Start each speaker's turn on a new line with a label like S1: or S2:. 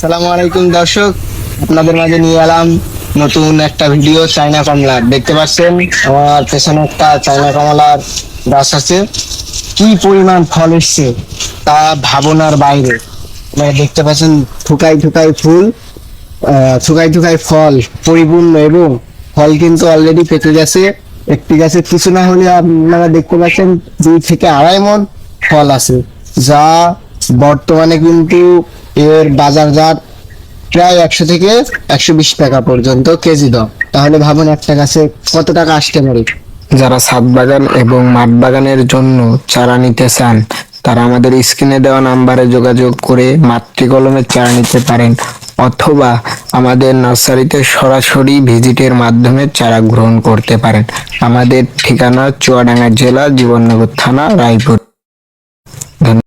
S1: সালামু আলাইকুম দর্শক, আপনাদের মাঝে নিয়ে এলাম নতুন একটা ভিডিও চায়না কমলার। দেখতে পাচ্ছেন, আমার পেছনে একটা চায়না কমলার গাছ আছে। কি পরিমাণ ফল এসছে তা ভাবনার বাইরে। দেখতে পাচ্ছেন ঠুকাই থুকাই ফুল। আহ, থুকাই থুকাই ফল পরিপূর্ণ এবং ফল কিন্তু অলরেডি পেকে গেছে। একটি গাছে কিছু না হলে আপনারা দেখতে পাচ্ছেন দুই থেকে আড়াই মন ফল আছে যা বর্তমানে কিন্তু এর বাজারজাত প্রায় একশো থেকে একশো বিশ টাকা পর্যন্ত কেজি দাম তাহলে ভাবুন একটা গাছে কত টাকা আসতে পারে।
S2: যারা ছাদ বাগান এবং মাঠ বাগানের জন্য চারা নিতে চান তারা আমাদের স্ক্রিনে দেওয়া নাম্বারে যোগাযোগ করে মাতৃকলমের চারা নিতে পারেন। অথবা আমাদের নার্সারিতে সরাসরি ভিজিটের মাধ্যমে চারা গ্রহণ করতে পারেন। আমাদের ঠিকানা চুয়াডাঙ্গা জেলা, জীবননগর থানা, রায়পুর।